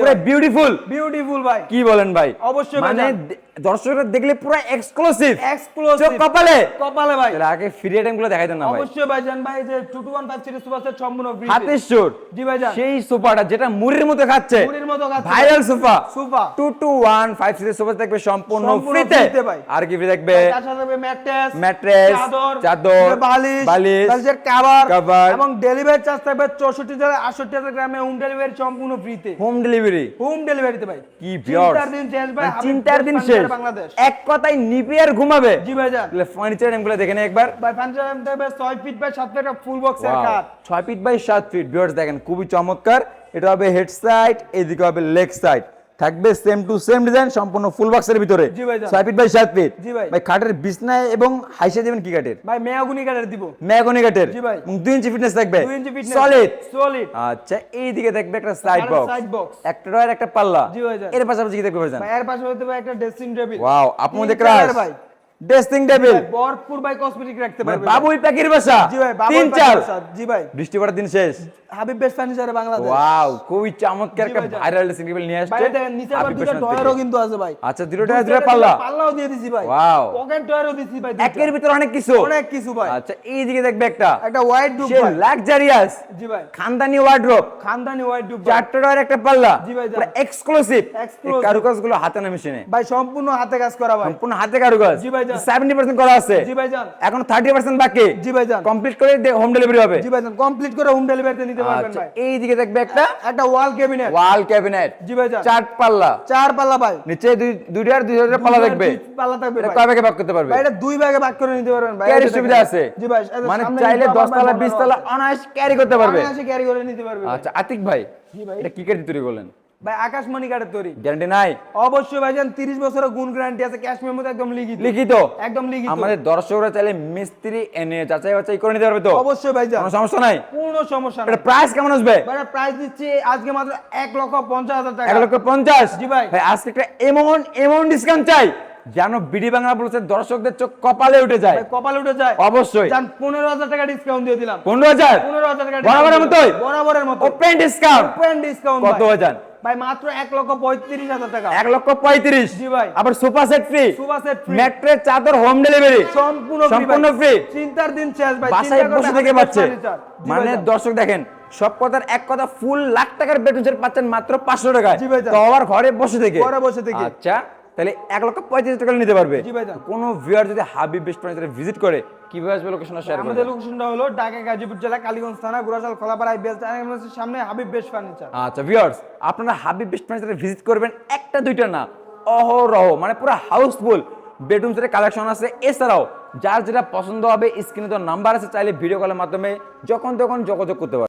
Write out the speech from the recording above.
পুরো beautiful beautiful ভাই। কি বলেন ভাই? অবশ্যই মানে দর্শকরা দেখলে পুরো এক্সক্লুসিভ এক্সক্লুসিভ কপালে। কপালে ভাই। আগে ফ্রি গুলো দেখাইতেন না ভাই। অবশ্যই ভাইজান ভাই যে 2215 সিরিজ সুপার সেট সম্পূর্ণ free তে। হাতের সুর। জি ভাইজান সেই সোফাটা যেটা মুড়ির মতো খাচ্ছে। মুড়ির মতো খাচ্ছে ভাইরাল সোফা সোফা সিরিজ থাকবে সম্পূর্ণ ফ্রিতে। আর কি ফ্রি থাকবে তার সাথে থাকবে ম্যাট্রেস ম্যাট্রেস, চাদর বালিশ বালিশ, কভার এবং ডেলিভারি চার্জ থাকবে 64 থেকে 68 টাকা গ্রামে হোম ডেলিভারি সম্পূর্ণ ফ্রিতে হোম ডেলিভারি হোম ডেলিভারিতে ভাই। কি বিয়ার চিন্তার দিন শেষ ভাই চিন্তার দিন শেষ। বাংলাদেশ। এক কথায় নিপিয়ার ঘুমাবে। জি ভাইজান। তাহলে ফার্নিচার এমগুলো দেখেন একবার। ভাই ফার্নিচার থাকবে 6 ফিট বাই 7 ফিট ফুল বক্সের ফিট বাই সাত ফিট ভিউয়ার্স দেখেন খুবই চমৎকার। এটা হবে হেড সাইড এদিকে হবে লেগ সাইড থাকবে সেম টু সেম ডিজাইন সম্পূর্ণ ফুল বক্সের ভিতরে। জি ভাই ছয় ফিট বাই সাত ফিট জি ভাই। ভাই খাটের বিছনায় এবং হাইসে দেবেন কি কাটের ভাই মেয়াগুনি কাঠের দিব। মেয়াগুনি কাঠের। জি ভাই। এবং দুই ইঞ্চি ফিটনেস থাকবে। 2 ইঞ্চি ফিটনেস সলিড সলিড আচ্ছা এইদিকে থাকবে একটা সাইড বক্স সাইড বক্স একটা ড্রয়ার একটা পাল্লা। জি ভাইজান। এর পাশাপাশি কি ভাইজান ভাই এর পাশে হতে ভাই একটা ড্রেসিং টেবিল ওয়াও আপনি ক্রাশ ভাই। ড্রেসিং টেবিল ভরপুর ভাই কসমেটিক রাখতে পারবে বাবুই বাসা। জি ভাই তিন চার। জি ভাই। বৃষ্টি পড়ার দিন শেষ। হাবিব বেস্ট ফার্নিচারে বাংলাদেশ। ওয়াও খুবই চমৎকার একটা ভাইরাল ড্রেসিং টেবিল নিয়ে আসছে। ভাই দেখেন নিচে আবার দুটো ডয়ারও কিন্তু আছে ভাই। আচ্ছা দুটো ডয়ার দুটো পাল্লা পাল্লাও দিয়ে দিছি ভাই। Wow. পকেট ডয়ারও দিছি ভাই একের ভিতরে অনেক কিছু। অনেক কিছু ভাই। আচ্ছা এইদিকে দেখবে একটা। একটা হোয়াইট ডুব ভাই। লাক্সারিয়াস জি ভাই। খানদানি ওয়ার্ড্রোব খানদানি হোয়াইট ডুব ভাই। চারটা ডয়ার একটা পাল্লা। জি। পুরো এক্সক্লুসিভ Exclusive। কারুকাজগুলো হাতে না মেশিনে। ভাই সম্পূর্ণ হাতে কাজ করা ভাই। সম্পূর্ণ হাতে কারুকাজ। জি ভাইজান। 70% করা আছে। জি ভাইজান এখন 30% বাকি। জি ভাইজান কমপ্লিট করে হোম ডেলিভারি হবে। জি ভাইজান কমপ্লিট করে হোম ডেলিভারিতে নিতে পারবেন আচ্ছা ভাই। এইদিকে দেখবে একটা। একটা ওয়াল ক্যাবিনেট ওয়াল ক্যাবিনেট জি ভাইজান চার পাল্লা। চার পাল্লা ভাই। নিচে দুই দুইটার দুই হাজার পাল্লা দেখবে। পাল্লা থাকবে এটা কয় ভাগে ভাগ করতে পারবে? এটা দুই ভাগে ভাগ করে নিতে পারবেন ভাই। ক্যারি সুবিধা আছে। জি ভাই মানে চাইলে 10 তলা 20 তলা অনায়াস ক্যারি করতে পারবে। অনায়াসে ক্যারি করে নিতে পারবে। আচ্ছা আতিক ভাই জি ভাই। এটা কি তৈরি করলেন? ভাই আকাশমণি কাঠের তৈরি। গ্যারান্টি নাই? অবশ্যই ভাইজান 30 বছরের গুণ গ্যারান্টি আছে ক্যাশ মেমোতে একদম লিখিত। লিখিত? একদম লিখিত। আমাদের দর্শকরা চাইলে মিস্ত্রি এনে যাচাই বাছাই করে নিতে পারবে তো? অবশ্যই ভাইজান। কোনো সমস্যা নাই? কোনো সমস্যা এটা প্রাইস কেমন আসবে? ভাই প্রাইস দিচ্ছি আজকে মাত্র 1 লক্ষ 50 হাজার টাকা। এক লক্ষ পঞ্চাশ? জি ভাই। ভাই আজকে একটা এমন এমন ডিসকাউন্ট চাই। জানো বিডি বাংলা বলছে দর্শকদের চোখ কপালে উঠে যায়। কপালে উঠে যায়। অবশ্যই। জান 15000 টাকা ডিসকাউন্ট দিয়ে দিলাম। পনেরো হাজার? 15000 টাকা বরাবরের মতোই? বরাবরের মতো ওপেন ডিসকাউন্ট ওপেন ডিসকাউন্ট কত হাজার? ভাই মাত্র 1 লক্ষ 35 হাজার টাকা। এক লক্ষ পঁয়ত্রিশ? জি ভাই। আবার sofa set free set free mattress চাদর হোম ডেলিভারি সম্পূর্ণ সম্পূর্ণ free। চিন্তার দিন শেষ ভাই। বাসায় বসে থেকে পাচ্ছে। মানে দর্শক দেখেন সব কথার এক কথা ফুল লাখ টাকার বেতন পাচ্ছেন মাত্র পাঁচশো টাকায়। ভাইজান। তো আবার ঘরে বসে থেকে ঘরে বসে থেকে। আচ্ছা। তাহলে এক লক্ষ পঁয়ত্রিশ টাকা নিতে পারবে। জি। কোনো ভিউয়ার যদি হাবিব বেস্ট ফার্নিচারে ভিজিট করে কীভাবে আসবে লোকেশনটা শেয়ার আমাদের লোকেশনটা হলো ঢাকা গাজীপুর জেলা কালীগঞ্জ থানা গুরাজাল খোলাপাড়া বেস্ট সামনে হাবিব বেস্ট ফার্নিচার আচ্ছা ভিউয়ার্স আপনারা হাবিব বেস্ট ফার্নিচারে ভিজিট করবেন একটা দুইটা না অহরহ মানে পুরো হাউসফুল বেডরুম সেটের কালেকশন আছে। এছাড়াও যার যেটা পছন্দ হবে স্ক্রিনে তো নাম্বার আছে চাইলে ভিডিও কলের মাধ্যমে যখন তখন যোগাযোগ করতে পারবে